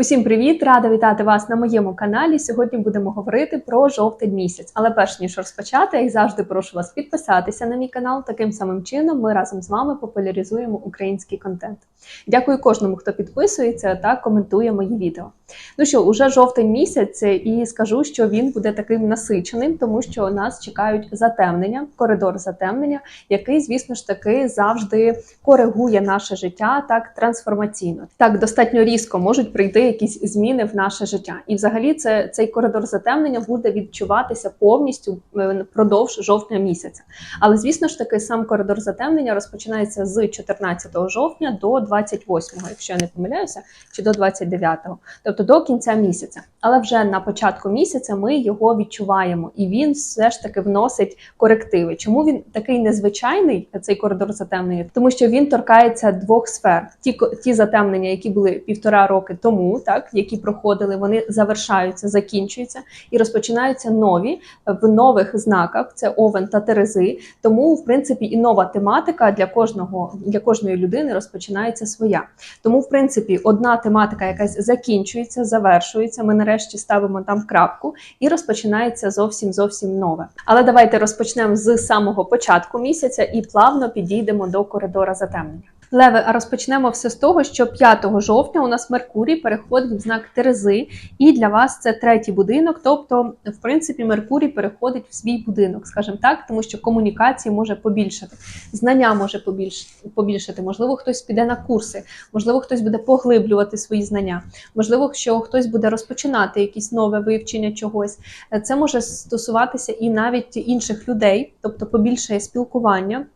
Усім привіт! Рада вітати вас на моєму каналі. Сьогодні будемо говорити про жовтень місяць. Але перш ніж розпочати, як завжди, прошу вас підписатися на мій канал. Таким самим чином ми разом з вами популяризуємо український контент. Дякую кожному, хто підписується та коментує мої відео. Ну що, уже жовтень місяць, і скажу, що він буде таким насиченим, тому що нас чекають затемнення, коридор затемнення, який, звісно ж таки, завжди коригує наше життя так трансформаційно. Так достатньо різко можуть прийти якісь зміни в наше життя. І взагалі це цей коридор затемнення буде відчуватися повністю е, впродовж жовтня місяця. Але звісно ж таки, сам коридор затемнення розпочинається з 14 жовтня до 28, якщо я не помиляюся, чи до 29, тобто до кінця місяця. Але вже на початку місяця ми його відчуваємо, і він все ж таки вносить корективи. Чому він такий незвичайний, цей коридор затемнення? Тому що він торкається двох сфер: ті ті затемнення, які були півтора роки тому, так які проходили, вони завершаються, закінчуються і розпочинаються нові в нових знаках. Це овен та терези. Тому, в принципі, і нова тематика для кожного для кожної людини розпочинається своя. Тому, в принципі, одна тематика якась закінчується, завершується. Ми нарешті ставимо там крапку і розпочинається зовсім зовсім нове. Але давайте розпочнемо з самого початку місяця і плавно підійдемо до коридора затемнення. Леве, а розпочнемо все з того, що 5 жовтня у нас Меркурій переходить в знак Терези, і для вас це третій будинок. Тобто, в принципі, Меркурій переходить в свій будинок, скажімо так, тому що комунікації може побільшати, знання може побільш- побільшити. Можливо, хтось піде на курси, можливо, хтось буде поглиблювати свої знання, можливо, що хтось буде розпочинати якісь нове вивчення чогось. Е, Це може стосуватися і навіть інших людей, тобто побільшає спілкування.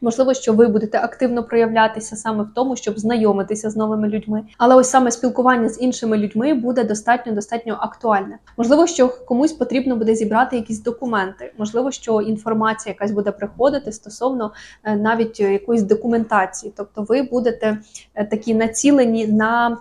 Можливо, що ви будете активно проявлятися саме в тому, щоб знайомитися з новими людьми. Але ось саме спілкування з іншими людьми буде достатньо достатньо актуальне. Можливо, що комусь потрібно буде зібрати якісь документи. Можливо, що інформація якась буде приходити стосовно е, навіть якоїсь документації. Тобто, ви будете е, такі націлені на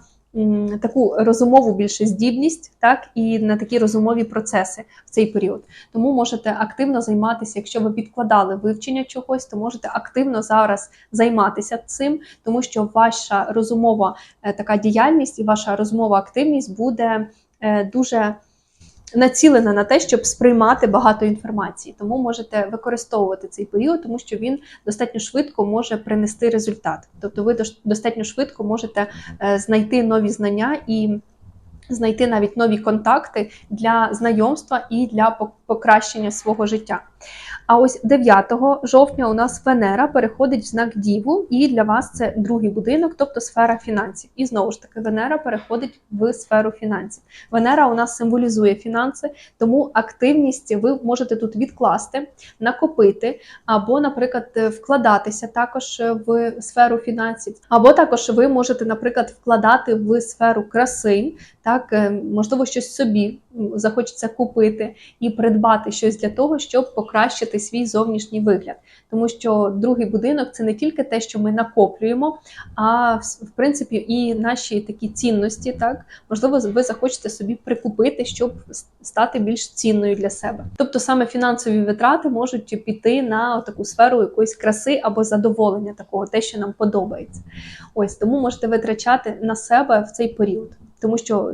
таку розумову більше здібність, так і на такі розумові процеси в цей період. Тому можете активно займатися, якщо ви підкладали вивчення чогось, то можете активно зараз займатися цим, тому що ваша розумова е, така діяльність і ваша розмова активність буде е, дуже націлена на те, щоб сприймати багато інформації. Тому можете використовувати цей період, тому що він достатньо швидко може принести результат. Тобто, ви достатньо швидко можете е, знайти нові знання і знайти навіть нові контакти для знайомства і для покращення свого життя. А ось 9 жовтня у нас Венера переходить в знак Діву, і для вас це другий будинок, тобто сфера фінансів. І знову ж таки, Венера переходить в сферу фінансів. Венера у нас символізує фінанси, тому активність ви можете тут відкласти, накопити, або, наприклад, вкладатися також в сферу фінансів, або також ви можете, наприклад, вкладати в сферу краси, так е, можливо, щось собі захочеться купити і придбати щось для того, щоб покращити свій зовнішній вигляд. Тому що другий будинок це не тільки те, що ми накоплюємо, а в принципі і наші такі цінності. Так можливо, ви захочете собі прикупити, щоб стати більш цінною для себе. Тобто саме фінансові витрати можуть піти на таку сферу якоїсь краси або задоволення, такого те, що нам подобається. Ось тому можете витрачати на себе в цей період, тому що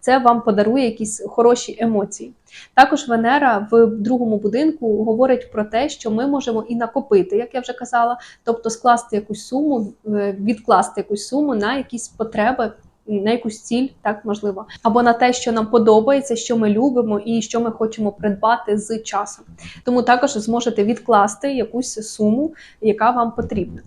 це вам подарує якісь хороші емоції. Також Венера в другому будинку говорить про те, що ми можемо і накопити, як я вже казала, тобто скласти якусь суму, е, відкласти якусь суму на якісь потреби. На якусь ціль, так можливо, або на те, що нам подобається, що ми любимо і що ми хочемо придбати з часом. Тому також зможете відкласти якусь суму, яка вам потрібна.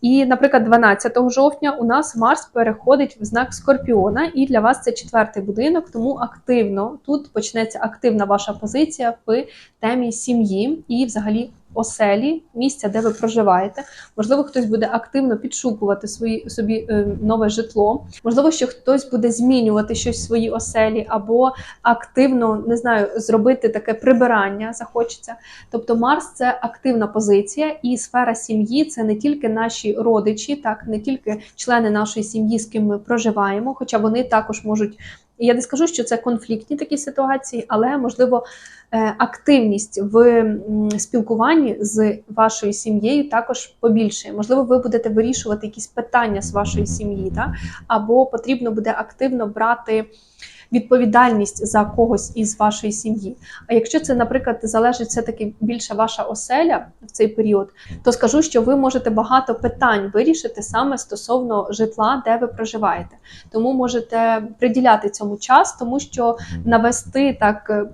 І, наприклад, 12 жовтня у нас Марс переходить в знак Скорпіона, і для вас це четвертий будинок, тому активно тут почнеться активна ваша позиція в темі сім'ї і взагалі оселі, місця, де ви проживаєте. Можливо, хтось буде активно підшукувати свої собі е, нове житло. Можливо, що хтось буде змінювати щось в своїй оселі, або активно не знаю, зробити таке прибирання захочеться. Тобто Марс це активна позиція, і сфера сім'ї це не тільки наші родичі, так не тільки члени нашої сім'ї, з ким ми проживаємо, хоча вони також можуть. Я не скажу, що це конфліктні такі ситуації, але можливо е, активність в спілкуванні з вашою сім'єю також побільшає. Можливо, ви будете вирішувати якісь питання з вашої сім'ї, або потрібно буде активно брати відповідальність за когось із вашої сім'ї. А якщо це, наприклад, залежить все-таки більше ваша оселя в цей період, то скажу, що ви можете багато питань вирішити саме стосовно житла, де ви проживаєте. Тому можете приділяти цьому час, тому що навести так.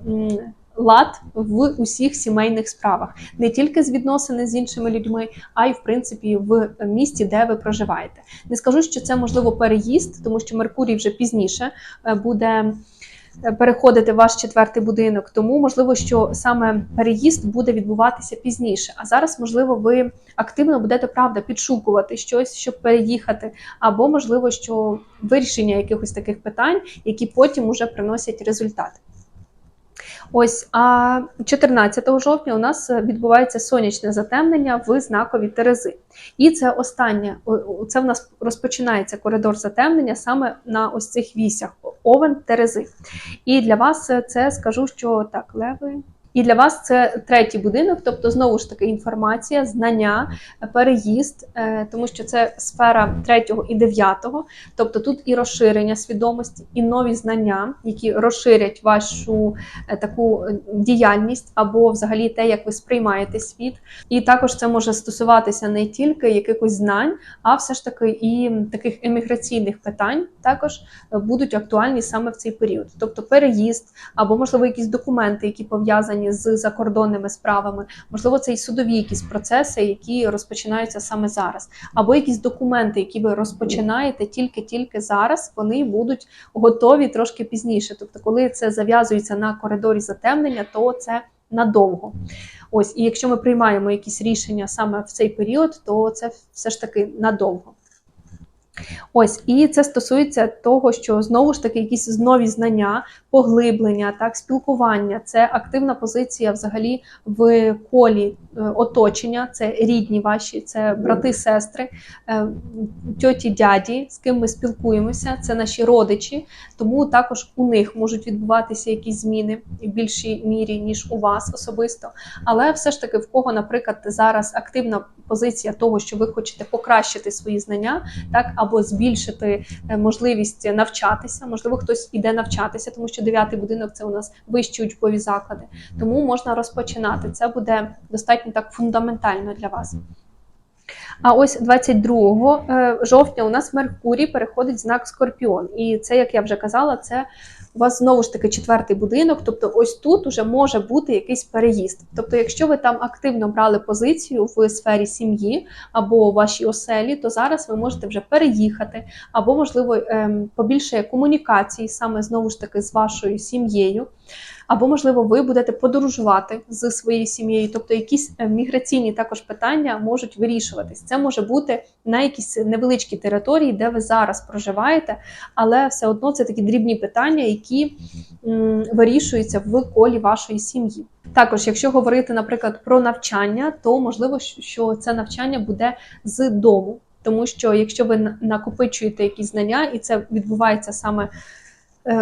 Лад в усіх сімейних справах, не тільки з відносини з іншими людьми, а й в принципі в місті, де ви проживаєте. Не скажу, що це можливо переїзд, тому що Меркурій вже пізніше е, буде е, переходити в ваш четвертий будинок. Тому можливо, що саме переїзд буде відбуватися пізніше. А зараз, можливо, ви активно будете правда підшукувати щось, щоб переїхати, або можливо, що вирішення якихось таких питань, які потім уже приносять результат. Ось, а 14 жовтня у нас відбувається сонячне затемнення в знакові Терези. І це останнє, це в нас розпочинається коридор затемнення саме на ось цих вісях Овен Терези. І для вас це скажу, що так, леви. І для вас це третій будинок, тобто знову ж таки інформація, знання, переїзд, е, тому що це сфера третього і дев'ятого. Тобто тут і розширення свідомості, і нові знання, які розширять вашу е, таку е, діяльність або взагалі те, як ви сприймаєте світ. І також це може стосуватися не тільки якихось знань, а все ж таки і таких еміграційних питань також будуть актуальні саме в цей період. Тобто переїзд, або можливо якісь документи, які пов'язані з закордонними справами, можливо, це і судові якісь процеси, які розпочинаються саме зараз, або якісь документи, які ви розпочинаєте тільки-тільки зараз, вони будуть готові трошки пізніше. Тобто, коли це зав'язується на коридорі затемнення, то це надовго. Ось, і якщо ми приймаємо якісь рішення саме в цей період, то це все ж таки надовго. Ось, і це стосується того, що знову ж таки якісь нові знання, поглиблення, так, спілкування, це активна позиція взагалі в колі е, оточення, це рідні ваші, це брати, сестри, е, тьоті, дяді, з ким ми спілкуємося, це наші родичі, тому також у них можуть відбуватися якісь зміни в більшій мірі, ніж у вас особисто. Але все ж таки, в кого, наприклад, зараз активна позиція того, що ви хочете покращити свої знання, так або збільшити е, можливість навчатися. Можливо, хтось іде навчатися, тому що дев'ятий будинок це у нас вищі учбові заклади. Тому можна розпочинати. Це буде достатньо так фундаментально для вас. А ось 22 е, жовтня у нас Меркурій переходить знак Скорпіон. І це, як я вже казала, це у вас знову ж таки четвертий будинок. Тобто, ось тут уже може бути якийсь переїзд. Тобто, якщо ви там активно брали позицію в сфері сім'ї або вашій оселі, то зараз ви можете вже переїхати, або, можливо, ем, побільше комунікації саме знову ж таки з вашою сім'єю. Або, можливо, ви будете подорожувати з своєю сім'єю, тобто якісь е, міграційні також питання можуть вирішуватись. Це може бути на якісь невеличкі території, де ви зараз проживаєте, але все одно це такі дрібні питання, які м, вирішуються в колі вашої сім'ї. Також, якщо говорити, наприклад, про навчання, то можливо, що це навчання буде з дому. Тому що якщо ви накопичуєте якісь знання, і це відбувається саме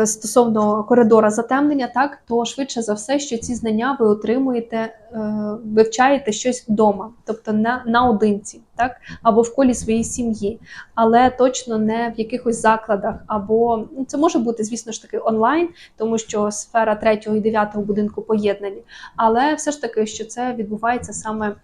стосовно коридора затемнення, так то швидше за все, що ці знання ви отримуєте, е, вивчаєте щось вдома, тобто на, наодинці, так або в колі своєї сім'ї, але точно не в якихось закладах, або ну, це може бути, звісно ж таки, онлайн, тому що сфера третього і дев'ятого будинку поєднані, але все ж таки, що це відбувається саме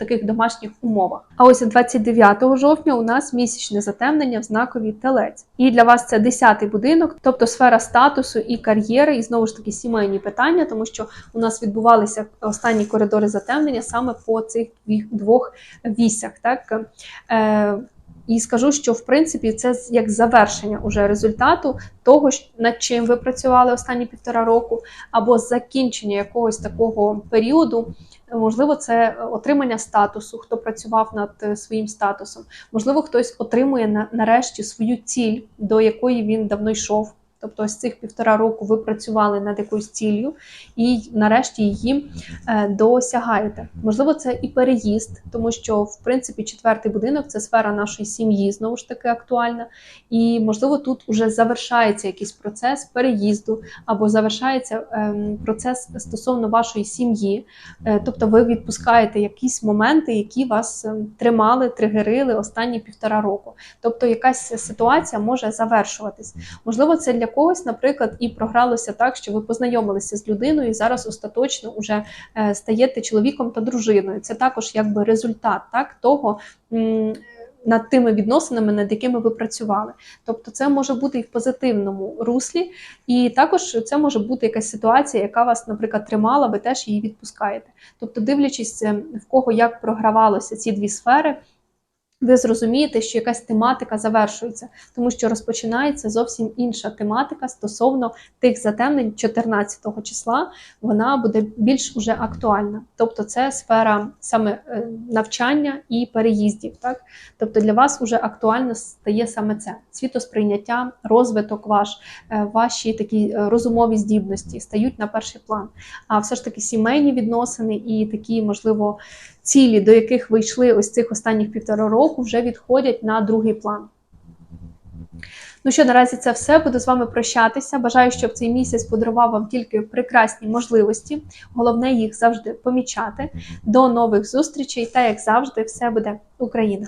таких домашніх умовах. А ось 29 жовтня у нас місячне затемнення в знакові телець. І для вас це 10-й будинок, тобто сфера статусу і кар'єри, і знову ж таки сімейні питання, тому що у нас відбувалися останні коридори затемнення саме по цих двох вісях. Так? Е, І скажу, що в принципі це як завершення уже результату того, над чим ви працювали останні півтора року, або закінчення якогось такого періоду. Можливо, це отримання статусу, хто працював над е, своїм статусом. Можливо, хтось отримує на, нарешті свою ціль, до якої він давно йшов. Тобто, ось цих півтора року ви працювали над якоюсь ціллю, і нарешті її е, досягаєте. Можливо, це і переїзд, тому що в принципі четвертий будинок це сфера нашої сім'ї, знову ж таки актуальна. І можливо, тут уже завершається якийсь процес переїзду або завершається ем, процес стосовно вашої сім'ї. Е, Тобто ви відпускаєте якісь моменти, які вас ем, тримали, тригерили останні півтора року. Тобто якась ситуація може завершуватись. Можливо, це для когось, наприклад, і програлося так, що ви познайомилися з людиною і зараз остаточно вже е, стаєте чоловіком та дружиною. Це також якби результат так, того. Над тими відносинами, над якими ви працювали, тобто це може бути і в позитивному руслі, і також це може бути якась ситуація, яка вас, наприклад, тримала, ви теж її відпускаєте. Тобто, дивлячись, е, в кого як програвалося ці дві сфери, ви зрозумієте, що якась тематика завершується, тому що розпочинається зовсім інша тематика стосовно тих затемнень 14 числа. Вона буде більш уже актуальна. Тобто, це сфера саме е, навчання і переїздів. Так, тобто для вас уже актуально стає саме це світосприйняття, розвиток ваш, е, ваші такі е, розумові здібності стають на перший план. А все ж таки сімейні відносини і такі, можливо, цілі, до яких ви йшли ось цих останніх півтора року, вже відходять на другий план. Ну що, наразі це все. Буду з вами прощатися. Бажаю, щоб цей місяць подарував вам тільки прекрасні можливості. Головне їх завжди помічати. До нових зустрічей. Та як завжди, все буде Україна!